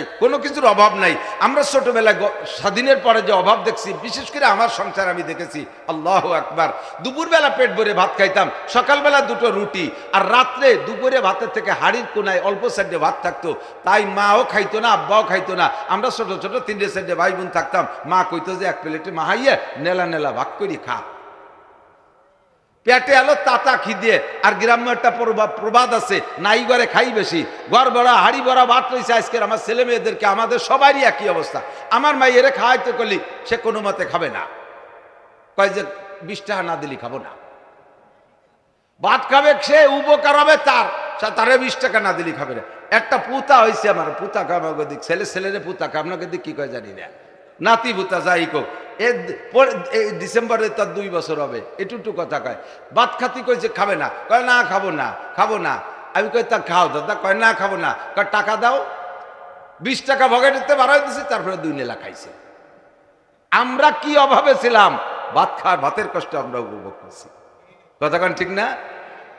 নাই, কোনো কিছুর অভাব নাই। আমরা ছোটবেলায় স্বাধীনের পরে যে অভাব দেখছি, বিশেষ করে আমার সংসার আমি দেখেছি, আল্লাহ আকবার। দুপুরবেলা পেট ভরে ভাত খাইতাম, সকালবেলা দুটো রুটি, আর রাত্রে দুপুরে ভাতের থেকে হাড়ির কোনায় অল্প সাইডে ভাত থাকতো। তাই মাও খাইতো না, আব্বাও খাইতো না। আমরা ছোট ছোট তিনটে সাইডে ভাই বোন থাকতাম, মা কইতো যে, এক প্লেটে মাহাইয়ে নেলা নেলা ভাগ করি খা। পেটে এলো তাতা খিদে। আর গ্রাম্য একটা প্রবাদ আছে, নাই ঘরে খাই বেশি। ঘর বড়া হাড়ি বড়া ভাত রয়েছে আজকের। আমার ছেলে মেয়েদেরকে, আমাদের সবারই একই অবস্থা। আমার মাই এরে খাওয়াইতে করলি সে কোনো মতে খাবে না। কয় যে, বিশ টাকা না দিলি খাব না। ভাত খাবে সে, উপকার হবে তার। তারে বিশ টাকা না দিলি খাবে না। একটা পুতা হয়েছে আমার, পুতা আমাকে দিক। ছেলে, ছেলেরে পুতা খাবে আপনাকে দিক কি কয় জানি না। নাতি পুতা যাই কোক এ ডিসেম্বরে তার দুই বছর হবে। এটুটু কথা কয়। ভাত খাতি কইছে, খাবে না। কয়, না, খাব না খাব না। আমি কই, তা খাও দাদা। কয়, না, খাব না। কয়, টাকা দাও। বিশ টাকা ভগেটিতে বাড়াই দিছি, তারপরে দুই নেলা খাইছে। আমরা কি অভাবে ছিলাম? ভাত খাওয়ার ভাতের কষ্ট আমরা উপভোগ করছি। কথাক্ষণ ঠিক না?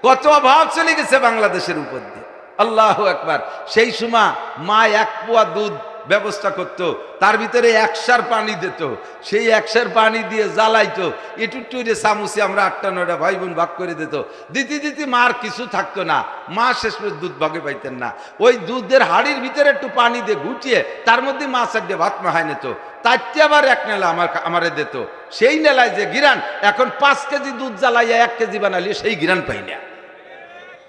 কত অভাব চলে গেছে বাংলাদেশের উপর দিয়ে। আল্লাহ একবার সেই সময় মা এক পোয়া দুধ ব্যবস্থা করত। তার ভিতরে একসার পানি দিত। সেই একসার পানি দিয়ে জ্বালাইতো। একটু টুরে চামুচে আমরা আটটা, নয়টা ভাই বোন ভাগ করে দিত। দিতে দিতে মার কিছু থাকতো না। মা শেষ দুধ ভাগে পাইতেন না। ওই দুধের হাড়ির ভিতরে একটু পানি দিয়ে ঘুটিয়ে তার মধ্যে মা চারটে ভাত মাহাই নিত। তারটি আবার এক নেলা আমার আমারে দিত। সেই নেলায় যে গিরান, এখন পাঁচ কেজি দুধ জ্বালাইয়া এক কেজি বানালি সেই গিরান পাই না।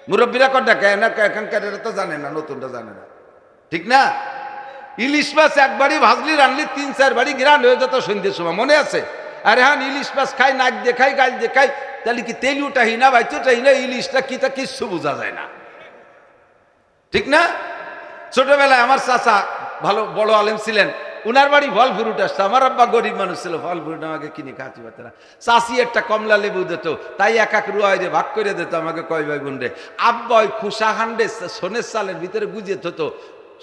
মুরব্বীরা কর ডাকে না, এখানকার এরা তো জানে না নতুনটা জানে না। ঠিক না? ইলিশ মাছ একবারই ভাজলি, রানলি, তিন, চার বাড়ি গিরান হয়ে যেত সন্ধ্যের সময়, মনে আছে? আরে হ্যাঁ ইলিশ মাছ খাই, নাক দেখাই গাল দেখাই তাহলে কি না বাইতুটাহি না, ইলিশটা কি তা কিচ্ছু বোঝা যায় না। ঠিক না? ছোটবেলায় আমার চাচা ভালো, বড় আলেম ছিলেন, উনার বাড়ি ফল ফ্রুট আসতো, আমার আব্বা গরিব মানুষ ছিল ফল ফ্রুট আমাকে কিনে খাওয়াতে পারত না। চাষি একটা কমলা লেবু দিত, তাই এক এক রুয়াই রে ভাগ করে দিত আমাকে কয় ভাই বোন রে আব্বা ওই খুশা হান্ডে সোনের সালের ভিতরে গুজিয়ে থতো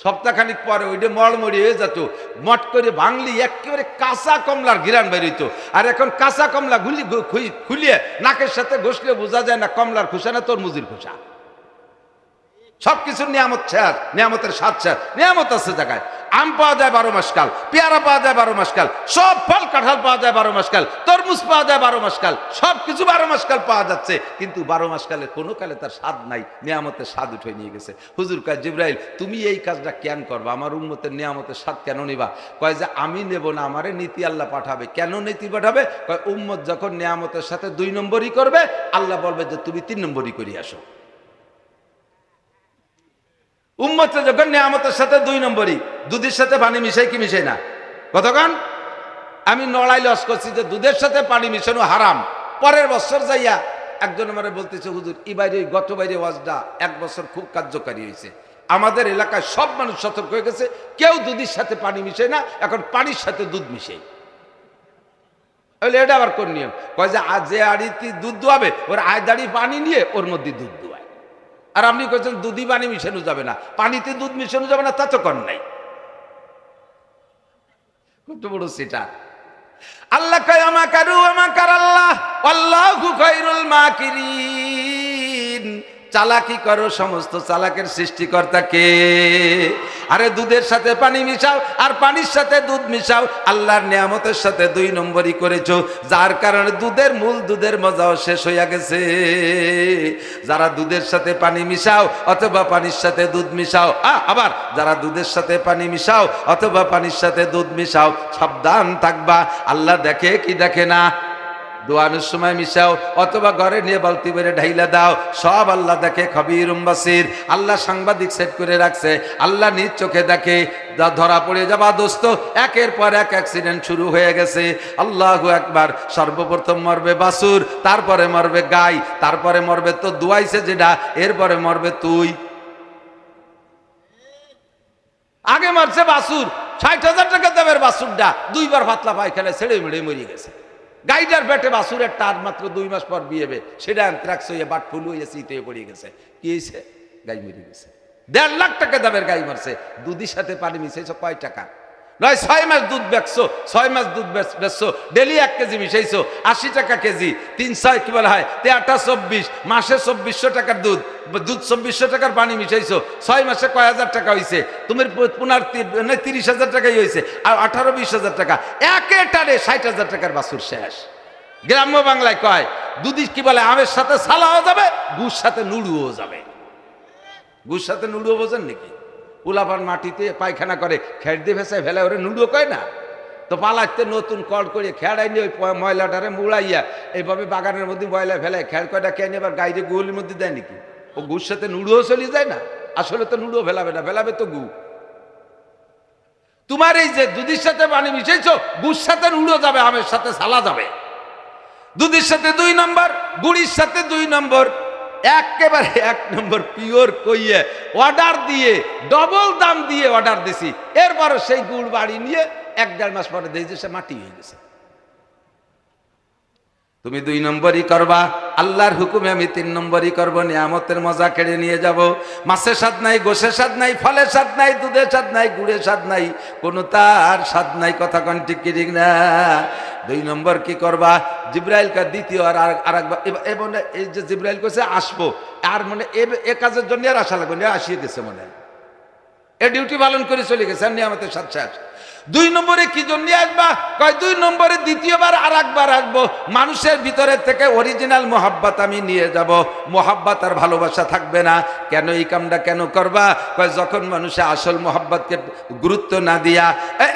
সপ্তাহখানিক পরে ওইটা মড়মড়ি হয়ে যেত। মট করে ভাঙলি একেবারে কাঁচা কমলার গিরান বেরিত আর এখন কাঁচা কমলা গুলি খুলিয়ে নাকের সাথে ঘষলে বোঝা যায় না কমলার খুশা না তোর মুজির খুশা সবকিছুর নিয়ামত ছাড় নিয়ামতের স্বাদ ছাড় নিয়ামত আছে জায়গায়। আম পাওয়া যায় বারো মাস কাল পেয়ারা পাওয়া যায় বারো মাস কাল সব ফল কাঁঠাল পাওয়া যায় বারো মাস কাল তরমুজ পাওয়া যায় বারো মাস কাল সব কিছু বারো মাস কাল পাওয়া যাচ্ছে, কিন্তু বারো মাস কালে কোনো কালে তার স্বাদ নাই, নিয়ামতের স্বাদ উঠে নিয়ে গেছে। হুজুর কাজ জিব্রাইল, তুমি এই কাজটা কেন করবা? আমার উন্মতের নিয়ামতের স্বাদ কেন নিবা? কয় যে, আমি নেব না, আমারে নীতি আল্লাহ পাঠাবে। কেন নীতি পাঠাবে? কয়, উম্মত যখন নিয়ামতের সাথে দুই নম্বরই করবে, আল্লাহ বলবে যে, তুমি তিন নম্বরই করি আসো। উম্মতে যখন নিয়ামতের সাথে দুই নম্বরই, দুধের সাথে পানি মিশাই কি মিশাই না? কতক্ষণ আমি নড়াই লস করছি যে দুধের সাথে পানি মিশানো হারাম। পরের বছর যাইয়া একজন আমার বলতেছে, হুজুর, এই বাইরে, গত বাইরে ওয়াজটা এক বছর খুব কার্যকারী হয়েছে। আমাদের এলাকায় সব মানুষ সতর্ক হয়ে গেছে, কেউ দুধের সাথে পানি মিশে না, এখন পানির সাথে দুধ মিশাই বলে এটা আবার কোন নিয়ম? কয় যে আজ যে আড়িতে দুধ দোয়াবে, ওর আয় দাড়ি পানি নিয়ে ওর মধ্যে দুধ দোয়ায়। আর আপনি কয়েছেন দুধই পানি মিশানো যাবে না। পানিতে দুধ মিশানো যাবে না, তা তো কর নাই। কত বড় সেটা। আল্লাহ কয় আমা কারু আমা কার আল্লাহ আল্লাহু মাকিরিন। চালাকি করো সমস্ত চালাকের সৃষ্টিকর্তা কে? আরে দুধের সাথে পানি মিশাও আর পানির সাথে দুধ মিশাও, আল্লাহর নিয়ামতের সাথে দুই নম্বরই করেছ, যার কারণে দুধের মূল দুধের মজাও শেষ হইয়া গেছে। যারা দুধের সাথে পানি মিশাও অথবা পানির সাথে দুধ মিশাও আবার যারা দুধের সাথে পানি মিশাও অথবা পানির সাথে দুধ মিশাও, সাবধান থাকবা, আল্লাহ দেখে কি দেখে না? দোয়ানোর সময় মিশাও, অথবা ঘরে নিয়ে বালতি বেড়ে ঢাইলা দাও। সব আল্লাহ দেখে খবির উম্বাসির আল্লাহ সাংবাদিক সেট করে রাখছে। আল্লাহ নিজ চোখে দেখে ধরা পড়ে যাবা দোস্ত। একের পর এক অ্যাক্সিডেন্ট শুরু হয়ে গেছে। আল্লাহ একবার সর্বপ্রথম মরবে বাসুর, তারপরে মরবে গাই, তারপরে মরবে তো দুয়াইছে যেটা এরপরে মরবে তুই। আগে মারছে বাসুর। ষাট হাজার টাকা দামের বাসুরটা দুইবার পাতলা পায়খানা ছেড়ে মেড়ে মরে গেছে। গাইডার ব্যাটে বাসুরের তার মাত্র দুই মাস পর বিয়েবে সেটা অ্যান্থ্রাক্স হয়ে বাট ফুল হয়ে শীত হয়ে গেছে। কি হয়েছে? গাই মেরে গেছে। দেড় লাখ টাকা দামের গাই মারছে। দুধের সাথে পানি মিশাইছে কয় টাকা? নয়, ছয় মাস দুধ বেচছো, ছয় মাস দুধ বেচ- বেচছো, ডেলি এক কেজি মিশাইছো, আশি টাকা কেজি, তিন ছয় কি বলা হয়, তেয়াটা চব্বিশ, মাসে চব্বিশশো টাকার দুধ দুধ চব্বিশশো টাকার পানি মিশাইছো, ছয় মাসে কয় হাজার টাকা হয়েছে তুমি পুনার তিরিশ হাজার টাকাই হয়েছে আর আঠারো বিশ হাজার টাকা একে টানে ষাট হাজার টাকার বাছুর শেষ। গ্রাম্য বাংলায় কয় দুধি কি বলে, আমের সাথে সালাও যাবে, গুড় সাথে নুড়ুও যাবে। গুড় সাথে নুড়ুও বোঝেন নাকি? উলাপান মাটিতে পায়খানা করে খেট দিয়ে ভেসায় ফেলে, ওরে নুড়ুও কয় না? তো পালাইতে নতুন কল করে খেড়াই নিয়ে ওই ময়লাটারে মুড়াইয়া, এইভাবে বাগানের মধ্যে ময়লা ফেলে খেড় কয়টা কে নিয়ে আবার গাইরে গুলির মধ্যে দেয় নাকি? ও গুড় সাথে নুড়ুও চলে যায় না? আসলে তো নুড়ুও ফেলাবে না, ফেলাবে তো গু। তোমার এই যে দুধের সাথে পানি মিশাইছো গুড় সাথে নুড়ো যাবে, আমের সাথে সালা যাবে। দুধের সাথে দুই নম্বর, গুড়ির সাথে দুই নম্বর। একেবারে এক নম্বর পিওর কইয়ে অর্ডার দিয়ে, ডবল দাম দিয়ে অর্ডার দিছি। এরপর সেই গুড় বাড়ি নিয়ে এক দেড় মাস পরে দেখছি সে মাটি হয়ে গেছে। তুমি দুই নম্বরই করবা, আল্লাহর হুকুমে আমি তিন নম্বরই করব, নিয়ামতের মজা কেড়ে নিয়ে যাব। মাছের স্বাদ নাই গোসের স্বাদ নাই, ফলের স্বাদ নাই, দুধের স্বাদ নাই, গুড়ের স্বাদ নাই, কোনো তার স্বাদ নাই, কথা কন ঠিক না? দুই নম্বর কি করবা? জিব্রাইল কা দ্বিতীয় আর আর- আর একবার এ মনে এই যে জিব্রাইল কইছে, আসব। আর মানে এ- কাজের জন্য আর আসা লাগবে আসিয়ে দিছে মনে। এ ডিউটি পালন করে চলে গেছে নিয়ামতের সাথে শেষ। দুই নম্বরে কি জন্য আসবা? কয়, দুই নম্বরে দ্বিতীয়বার আর একবার আসব। মানুষের ভিতরে থেকে অরিজিনাল মোহাব্বত আমি নিয়ে যাব। মোহাব্বত আর ভালোবাসা থাকবে না। কেন এই কামটা কেন করবা? কয়, যখন মানুষে আসল মোহাব্বতকে গুরুত্ব না দিয়া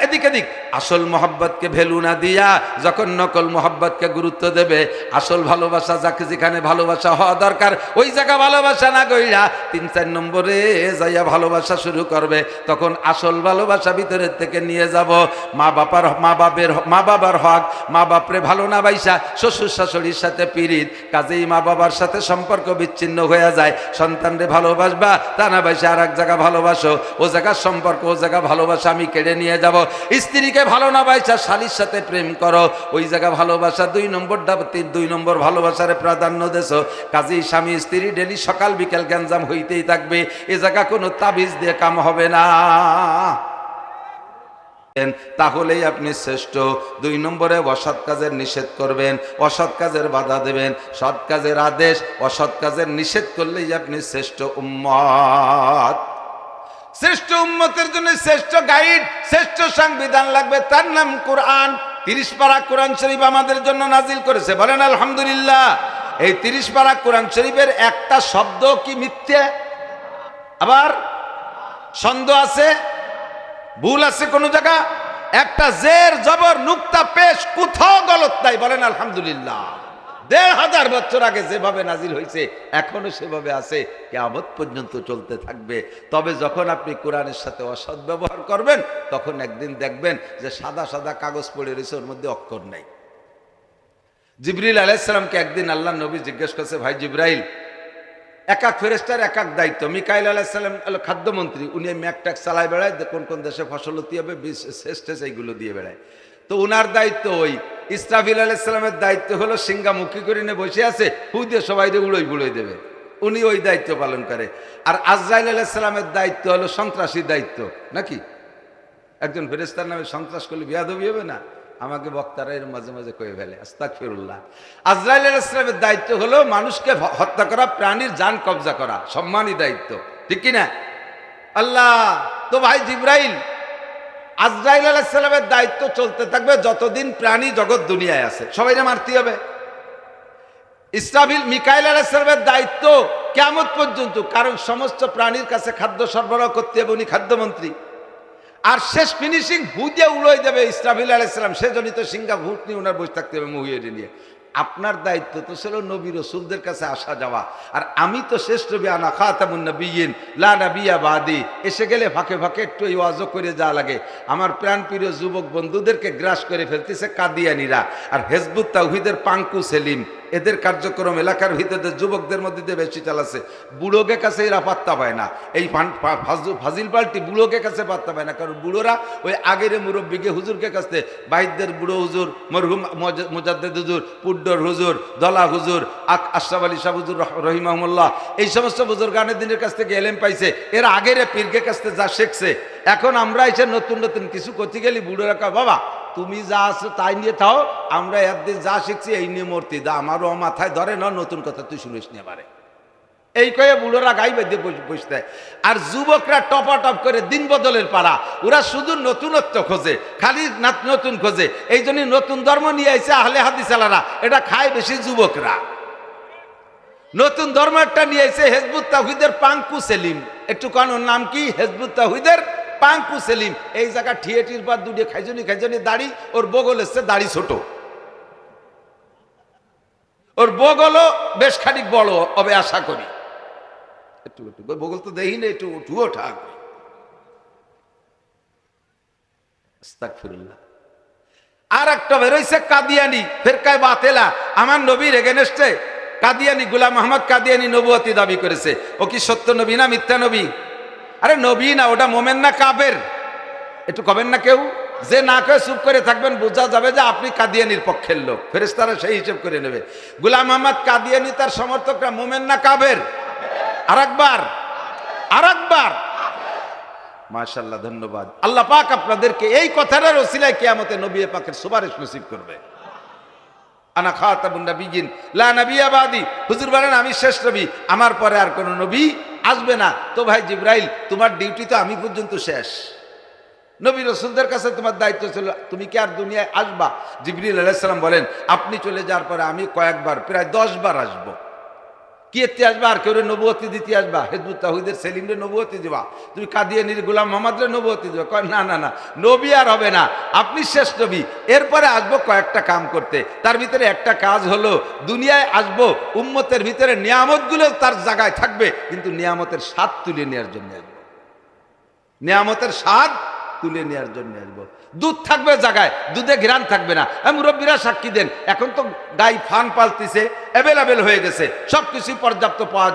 এদিক এদিক, আসল মোহাব্বতকে ভ্যালু না দিয়া যখন নকল মোহাব্বতকে গুরুত্ব দেবে, আসল ভালোবাসা যাকে যেখানে ভালোবাসা হওয়া দরকার, ওই জায়গা ভালোবাসা না গইরা তিন, চার নম্বরে যাইয়া ভালোবাসা শুরু করবে, তখন আসল ভালোবাসা ভিতরের থেকে নিয়ে যাব। মা বাবার মা বাবের মা বাবার হক। মা বাপরে ভালো না বাইসা, শ্বশুর শাশুড়ির সাথে পীড়িত। কাজেই মা বাবার সাথে সম্পর্ক বিচ্ছিন্ন হয়ে যায়। সন্তানরে ভালোবাসবা, তা না বাইসা আর এক জায়গা ভালোবাসো। ও জায়গার সম্পর্ক, ও জায়গা ভালোবাসা আমি কেড়ে নিয়ে যাব। স্ত্রীকে ভালো না বাইসা, শালির সাথে প্রেম করো। ওই জায়গা ভালোবাসা দুই নম্বর তিন দুই নম্বর ভালোবাসারে প্রাধান্য দেছো। কাজেই স্বামী, স্ত্রী ডেলি সকাল বিকেল গ্যাঞ্জাম হইতেই থাকবে। এ জায়গা কোনো তাবিজ দিয়ে কাম হবে না। তাহলেই আপনি শ্রেষ্ঠ। দুই নম্বরে অসৎ কাজের নিষেধ করবেন, অসৎ কাজের বাধা দেবেন, সৎ কাজের আদেশ, অসৎ কাজের নিষেধ করলেই আপনি শ্রেষ্ঠ উম্মত। শ্রেষ্ঠ উম্মতের জন্য শ্রেষ্ঠ গাইড, শ্রেষ্ঠ সংবিধান লাগবে, তার নাম কোরআন। তিরিশ পারা কোরআন শরীফ আমাদের জন্য নাজিল করেছে, বলেন আলহামদুলিল্লাহ। এই তিরিশ পারা কোরআন শরীফের একটা শব্দ কি মিথ্যে? আবার? সন্দেহ আছে? ভুল আছে কোনো জায়গা? একটা জের, জবর, নুক্তা, পেশ, কোথাও গলত নাই, বলেন আলহামদুলিল্লাহ। দেড় হাজার বছর আগে যেভাবে নাজিল হয়েছে এখনও সেভাবে আছে কেমত পর্যন্ত চলতে থাকবে। তবে যখন আপনি কোরআনের সাথে অসৎ ব্যবহার করবেন, তখন একদিন দেখবেন যে সাদা সাদা কাগজ পড়ে রয়েছে, ওর মধ্যে অক্ষর নেই। জিবরিল আলাইসালামকে একদিন আল্লাহ নবী জিজ্ঞেস করছে, ভাই জিব্রাইল এক এক ফেরেস্টার এক এক দায়িত্ব। মিকাইল আলাহিসাল্লাম খাদ্যমন্ত্রী, উনি ম্যাক ট্যাক্স চালায় বেড়ায় কোন কোন দেশে ফসল হতে হবে শেষ এইগুলো দিয়ে বেড়ায়। তো উনার দায়িত্ব ওই। ইসরাফিল আলাইসাল্লামের দায়িত্ব হলো সিঙ্গামুখী করে নিয়ে বসে আছে হু দিয়ে সবাই উড়োই বুড়োই দেবে। উনি ওই দায়িত্ব পালন করে। আর আজরাইল আলাইসাল্লামের দায়িত্ব হলো সন্ত্রাসীর দায়িত্ব, নাকি? একজন ফেরেস্তার নামে সন্ত্রাস করলে বিয়াদবি হবে না? আমাকে বক্তারা এর মাঝে মাঝে কয়ে ফেলে আস্তাক ফিরুল্লাহ আজরাইল ইসলামের দায়িত্ব হলো মানুষকে হত্যা করা, প্রাণীর যান কবজা করা, সম্মানী দায়িত্ব। ঠিক কি না আল্লাহ, তো ভাই জিব্রাইল, আজরাইল আলাইসালামের দায়িত্ব চলতে থাকবে যতদিন প্রাণী জগৎ দুনিয়ায় আছে। সবাইকে মারতে হবে? ইসরাফিল মিকাইল আলাইসালামের দায়িত্ব কেমন পর্যন্ত, কারণ সমস্ত প্রাণীর কাছে খাদ্য সরবরাহ করতে হবে, উনি খাদ্যমন্ত্রী। আর শেষ ফিনিশিং হুদিয়া উড়াই দেবে ইসরাফিল আলাইসালাম সেজন্য তো সিঙ্গা ভূত নিয়ে ওনার বসে থাকতে হবে মহিয়ে নিয়ে। আপনার দায়িত্ব তো ছিল নবী রসুলদের কাছে আসা যাওয়া। আর আমি তো শ্রেষ্ঠ বিয়ানা খাতামুন নবীন লা নবিয়া বাদি। এসে গেলে ফাঁকে ফাঁকে একটু ওয়াজও করে যা লাগে। আমার প্রাণপ্রিয় যুবক বন্ধুদেরকে গ্রাস করে ফেলতেছে কাদিয়ানিরা। আর হেজবুত তাহিদের পাঙ্কু সেলিম, এদের কার্যক্রম এলাকার ভিতরে যুবকদের মধ্যে বেশি চালাচ্ছে, বুড়োকে কাছে এরা পাত্তা পায় না। এই ফাজিল পাল্টি বুড়োকে কাছে পাত্তা পায় না, কারণ বুড়োরা ওই আগের মুরব্বীকে হুজুরকে কাছে বাইদদের বুড়ো হুজুর, মরহুম মজ- মুজাদ্দেদ হুজুর পুড্ডর হুজুর দলা হুজুর আক- আশরাফ আলী শাহ হুজুর রহ- রহিমাহুল্লাহ এই সমস্ত হুজুর গানের দিনের কাছ থেকে এলেম পাইছে এর আগের পীরকে কাছ থেকে যা শিখছে এখন আমরা এসে নতুন নতুন কিছু করতে গেলি বুড়ো কয়, বাবা তুমি যা আছো তাই নিয়ে থাও আমরা একদিন যা শিখছি এই নিয়ে মূর্তি দা আমারও মাথায় ধরে না নতুন কথা তুই শুনিস নিয়ে পারে এই কয়ে বুড়োরা গাই বেঁধে বসতে আর যুবকরা টপা টপ করে দিন বদলের পাড়া ওরা শুধু নতুনত্ব খোঁজে, খালি নতুন খোঁজে। এই জন্য নতুন ধর্ম নিয়ে আইছে আহলে হাদিসালারা। এটা খায় বেশি যুবকরা। নতুন ধর্ম একটা নিয়ে এসে হেজবুত তাহিদের পাঙ্কু সেলিম একটু কান, ওর নাম কি? হেজবুত তাহিদের পাঙ্কু সেলিম এই জায়গা ঠিয়েটির পর দুটি খাইজনি খাইজনি দাড়ি, ওর বগল এসছে দাড়ি ছোট। ওর বগলও বেশ খানিক বড় হবে, আশা করি। একটু একটু বগল তো দেখি না একটু উঠুও ঠাক আস্তাগফিরুল্লাহ। আর একটা বেরোইছে কাদিয়ানি, ফেরকায় বাতেলা। আমার নবীর এগেনেস্টে কাদিয়ানি, গুলাম মোহাম্মদ কাদিয়ানি নবুয়তি দাবি করেছে। ও কি সত্য নবী না মিথ্যা নবী? আরে নবী না, ওটা মোমেন না কাবের একটু কবেন না কেউ? যে না কয়ে চুপ করে থাকবেন, বোঝা যাবে যে আপনি কাদিয়ানির পক্ষের লোক। ফেরেস্তারা সেই হিসেব করে নেবে। গুলাম মোহাম্মদ কাদিয়ানি তার সমর্থকরা মোমেন না কাবের আর একবার আর একবার মাশাল্লাহ ধন্যবাদ। আল্লাহ পাক আপনাদেরকে এই কথাটার ওসিলায় কিয়ামতে নবী পাকের সুপারিশ নসিব করবে। আনা খাতাবুন নবিয়িন লা নবিয়া বাদি। হুজুর বলেন, আমি শেষ নবী, আমার পরে আর কোনো নবী আসবে না। তো ভাই জিব্রাইল, তোমার ডিউটি তো আমি পর্যন্ত শেষ। নবী রসুলদের কাছে তোমার দায়িত্ব ছিল, তুমি কি আর দুনিয়ায় আসবা? জিবরিল আলাইসালাম বলেন, আপনি চলে যাওয়ার পরে আমি কয়েকবার, প্রায় দশ বার আসব। কি এতে আসবা? আর কেউ নবুয়তি দিতে আসবা? হেজবুত তাহিদের সেলিমরে নবুয়তি দিবা। তুমি কাদিয়ানির গোলাম মোহাম্মদরে নবুয়তি দিবা। কয়, না না না, নবী আর হবে না। আপনি শেষ নবী। এরপরে আসব কয়েকটা কাম করতে। তার ভিতরে একটা কাজ হলো, দুনিয়ায় আসব, উম্মতের ভিতরে নিয়ামতগুলো তার জায়গায় থাকবে, কিন্তু নিয়ামতের স্বাদ তুলে নেওয়ার জন্য আসব। নিয়ামতের স্বাদ তুলে নেওয়ার জন্য আসব। দুধ থাকবে জায়গায়, দুধে ঘ্রাণ থাকবে না মুরব্বীরা সাক্ষী দেন, এখন তো গাই ফান পালতিছে অ্যাভেলেবেল হয়ে গেছে সব কিছুই পর্যাপ্ত পাওয়া।